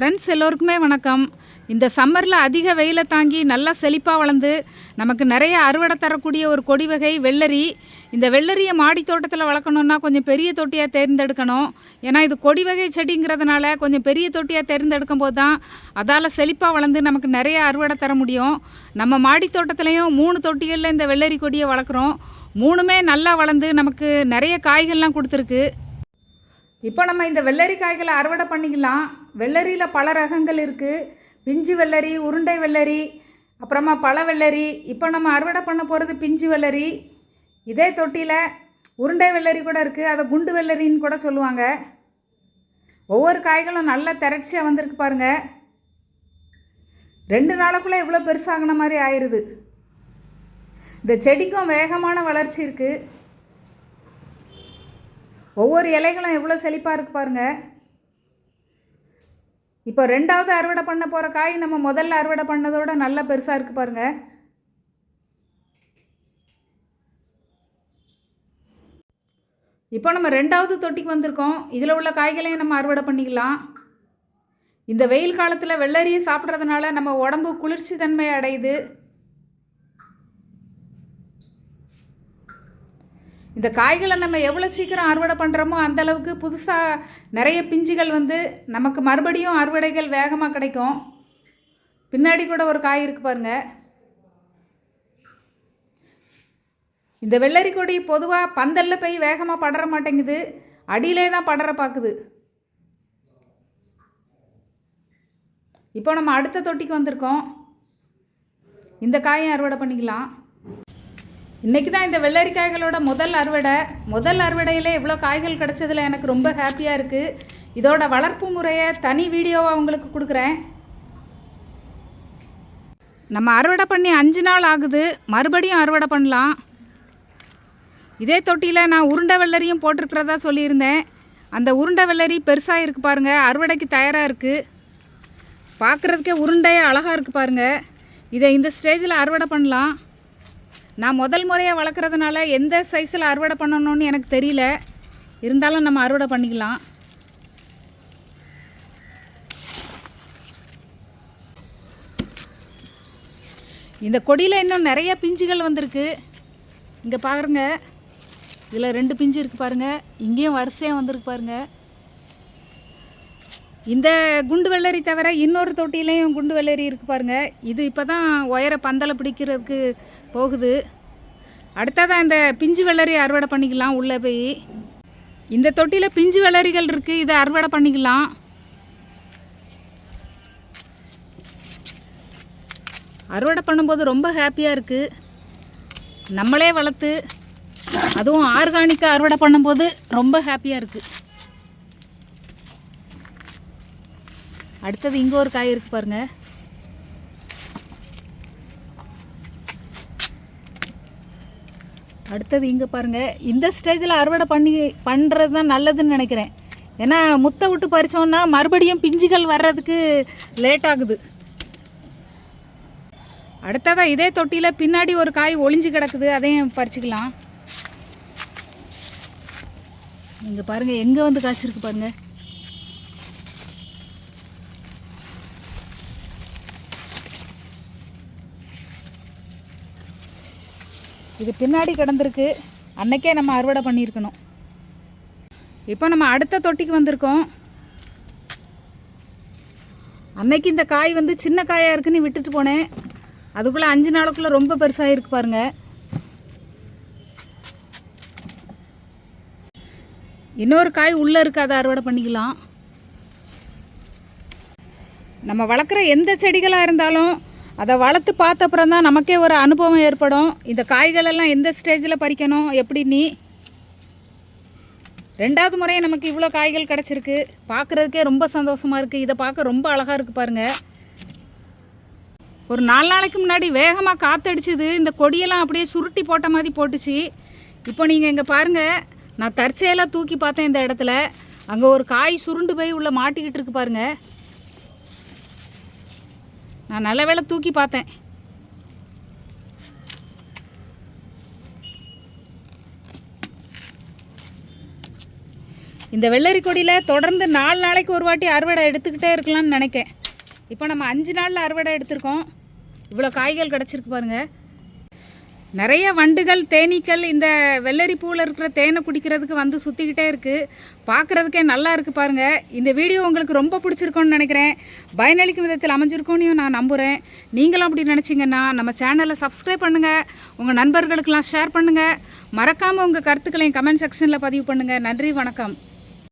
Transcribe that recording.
Friends எல்லோருக்குமே வணக்கம். இந்த சம்மரில் அதிக வெயிலை தாங்கி நல்லா செழிப்பாக வளர்ந்து நமக்கு நிறைய அறுவடை தரக்கூடிய ஒரு கொடி வகை வெள்ளரி. இந்த வெள்ளரியை மாடி தோட்டத்தில் வளர்க்கணுன்னா கொஞ்சம் பெரிய தொட்டியாக தேர்ந்தெடுக்கணும். ஏன்னா இது கொடி வகை செடிங்கிறதுனால கொஞ்சம் பெரிய தொட்டியாக தேர்ந்தெடுக்கும் போது தான் அதால் செழிப்பாக வளர்ந்து நமக்கு நிறைய அறுவடை தர முடியும். நம்ம மாடி தோட்டத்துலேயும் மூணு தொட்டிகளில் இந்த வெள்ளரி கொடியை வளர்க்குறோம். மூணுமே நல்லா வளர்ந்து நமக்கு நிறைய காய்கள்லாம் கொடுத்துருக்கு. இப்போ நம்ம இந்த வெள்ளரி காய்களை அறுவடை பண்ணிக்கலாம். வெள்ளரியில் பல ரகங்கள் இருக்குது பிஞ்சு வெள்ளரி உருண்டை வெள்ளரி அப்புறமா பழ வெள்ளரி. இப்போ நம்ம அறுவடை பண்ண போகிறது பிஞ்சு வெள்ளரி. இதே தொட்டியில் உருண்டை வெள்ளரி கூட இருக்குது அதை குண்டு வெள்ளரின்னு கூட சொல்லுவாங்க. ஒவ்வொரு காய்களும் நல்லா திரட்சியாக வந்திருக்கு பாருங்கள் ரெண்டு நாளுக்குள்ளே இவ்வளோ பெருசாகின மாதிரி ஆயிடுது இந்த செடிக்கும் வேகமான வளர்ச்சி இருக்குது ஒவ்வொரு இலைகளும் எவ்வளோ செழிப்பாக இருக்கு பாருங்க. இப்போ ரெண்டாவது அறுவடை பண்ண போகிற காய் நம்ம முதல்ல அறுவடை பண்ணதோட நல்லா பெருசாக இருக்கு பாருங்க. இப்போ நம்ம ரெண்டாவது தொட்டிக்கு வந்திருக்கோம். இதில் உள்ள காய்களையும் நம்ம அறுவடை பண்ணிக்கலாம். இந்த வெயில் காலத்தில் வெள்ளரியை சாப்பிட்றதுனால நம்ம உடம்பு குளிர்ச்சி தன்மை அடையுது. இந்த காய்களை நம்ம எவ்வளோ சீக்கிரம் அறுவடை பண்ணுறோமோ அந்த அளவுக்கு புதுசாக நிறைய பிஞ்சுகள் வந்து நமக்கு மறுபடியும் அறுவடைகள் வேகமாக கிடைக்கும். பின்னாடி கூட ஒரு காய் இருக்கு பாருங்கள் இந்த வெள்ளரி கொடி பொதுவாக பந்தல்ல போய் வேகமாக படர மாட்டேங்குது. அடியிலே தான் படர பார்க்குது இப்போ நம்ம அடுத்த தொட்டிக்கு வந்திருக்கோம். இந்த காயும் அறுவடை பண்ணிக்கலாம். இன்றைக்கி தான் இந்த வெள்ளரிக்காய்களோட முதல் அறுவடை. முதல் அறுவடையில் இவ்வளோ காய்கள் கிடச்சதில் எனக்கு ரொம்ப ஹாப்பியாக இருக்குது இதோட வளர்ப்பு முறையை தனி வீடியோவாக உங்களுக்கு கொடுக்குறேன். நம்ம அறுவடை பண்ணி அஞ்சு நாள் ஆகுது. மறுபடியும் அறுவடை பண்ணலாம். இதே தொட்டியில் நான் உருண்டை வெள்ளரியும் போட்டிருக்கிறதா சொல்லியிருந்தேன். அந்த உருண்டை வெள்ளரி பெருசாக இருக்குது பாருங்கள் அறுவடைக்கு தயாராக இருக்குது பார்க்குறதுக்கே உருண்டையாக அழகாக இருக்குது பாருங்கள் இதை இந்த ஸ்டேஜில் அறுவடை பண்ணலாம். நான் முதல் முறையாக வளர்க்குறதுனால எந்த சைஸில் அறுவடை பண்ணணும்னு எனக்கு தெரியல. இருந்தாலும் நம்ம அறுவடை பண்ணிக்கலாம். இந்த கொடியில் இன்னும் நிறைய பிஞ்சுகள் வந்திருக்கு. இங்கே பாருங்க. இதில் ரெண்டு பிஞ்சு இருக்குது பாருங்கள் இங்கேயும் வரிசையாக வந்திருக்கு பாருங்கள் இந்த குண்டு வெள்ளரி தவிர இன்னொரு தொட்டிலையும் குண்டு வெள்ளரி இருக்குது பாருங்கள் இது இப்போ தான் உயர பந்தலை பிடிக்கிறதுக்கு போகுது. அடுத்ததான் இந்த பிஞ்சு வெள்ளரி அறுவடை பண்ணிக்கலாம் உள்ளே போய். இந்த தொட்டியில் பிஞ்சு வெள்ளரிகள் இருக்குது இதை அறுவடை பண்ணிக்கலாம். அறுவடை பண்ணும்போது ரொம்ப ஹாப்பியாக இருக்குது நம்மளே வளர்த்து அதுவும் ஆர்கானிக்காக அறுவடை பண்ணும்போது ரொம்ப ஹாப்பியாக இருக்குது அடுத்தது இங்கே ஒரு காய் இருக்குது பாருங்கள் அடுத்தது இங்கே பாருங்கள் இந்த ஸ்டேஜில் அறுவடை பண்ணி பண்ணுறது தான் நல்லதுன்னு நினைக்கிறேன். ஏன்னா முத்தை விட்டு பறிச்சோன்னா மறுபடியும் பிஞ்சுகள் வர்றதுக்கு லேட் ஆகுது. அடுத்ததாக இதே தொட்டியில் பின்னாடி ஒரு காய் ஒளிஞ்சு கிடக்குது அதையும் பறிச்சுக்கலாம். இங்கே பாருங்கள் எங்கே வந்து காய்ச்சிருக்கு பாருங்கள் இது பின்னாடி கிடந்திருக்கு. அன்னைக்கே நம்ம அறுவடை பண்ணியிருக்கணும். இப்போ நம்ம அடுத்த தொட்டிக்கு வந்திருக்கோம். அன்னைக்கு இந்த காய் வந்து சின்ன காயாக இருக்குன்னு விட்டுட்டு போனேன். அதுக்குள்ளே அஞ்சு நாளுக்குள்ளே ரொம்ப பெருசாக இருக்கு பாருங்கள் இன்னொரு காய் உள்ளே இருக்கு அதை அறுவடை பண்ணிக்கலாம். நம்ம வளர்க்குற எந்த செடிகளாக இருந்தாலும் அதை வளர்த்து பார்த்த அப்புறம் தான் நமக்கே ஒரு அனுபவம் ஏற்படும். இந்த காய்களெல்லாம் எந்த ஸ்டேஜில் பறிக்கணும் எப்படி நீ? ரெண்டாவது முறையே நமக்கு இவ்வளோ காய்கள் கிடச்சிருக்கு. பார்க்குறதுக்கே ரொம்ப சந்தோஷமாக இருக்குது இதை பார்க்க ரொம்ப அழகாக இருக்குது பாருங்கள் ஒரு நாலு நாளைக்கு முன்னாடி வேகமாக காற்றடிச்சிது இந்த கொடியெல்லாம் அப்படியே சுருட்டி போட்ட மாதிரி போட்டுச்சு. இப்போ நீங்கள் இங்கே பாருங்கள் நான் தற்செயலாக தூக்கி பார்த்தேன் இந்த இடத்துல. அங்கே ஒரு காய் சுருண்டு போய் உள்ளே மாட்டிக்கிட்டு இருக்கு பாருங்கள் நான் நல்ல வேளை தூக்கி பார்த்தேன். இந்த வெள்ளரி கொடியில் தொடர்ந்து நாலு நாளைக்கு ஒரு வாட்டி அறுவடை எடுத்துக்கிட்டே இருக்கலாம்னு நினைக்கேன். இப்போ நம்ம அஞ்சு நாளில் அறுவடை எடுத்திருக்கோம். இவ்வளோ காய்கள் கிடச்சிருக்கு பாருங்கள் நிறைய வண்டுகள் தேனீக்கள் இந்த வெள்ளரி பூவில் இருக்கிற தேனை குடிக்கிறதுக்கு வந்து சுற்றிக்கிட்டே இருக்குது பார்க்குறதுக்கே நல்லா இருக்குது பாருங்கள் இந்த வீடியோ உங்களுக்கு ரொம்ப பிடிச்சிருக்கோன்னு நினைக்கிறேன். பயனளிக்கும் விதத்தில் அமைஞ்சிருக்கோன்னு நான் நம்புகிறேன் நீங்களும் அப்படி நினச்சிங்கன்னா நம்ம சேனலை சப்ஸ்கிரைப் பண்ணுங்கள் உங்கள் நண்பர்களுக்கெல்லாம் ஷேர் பண்ணுங்கள் மறக்காமல் உங்கள் கருத்துக்களையும் கமெண்ட் செக்ஷனில் பதிவு பண்ணுங்கள் நன்றி வணக்கம்.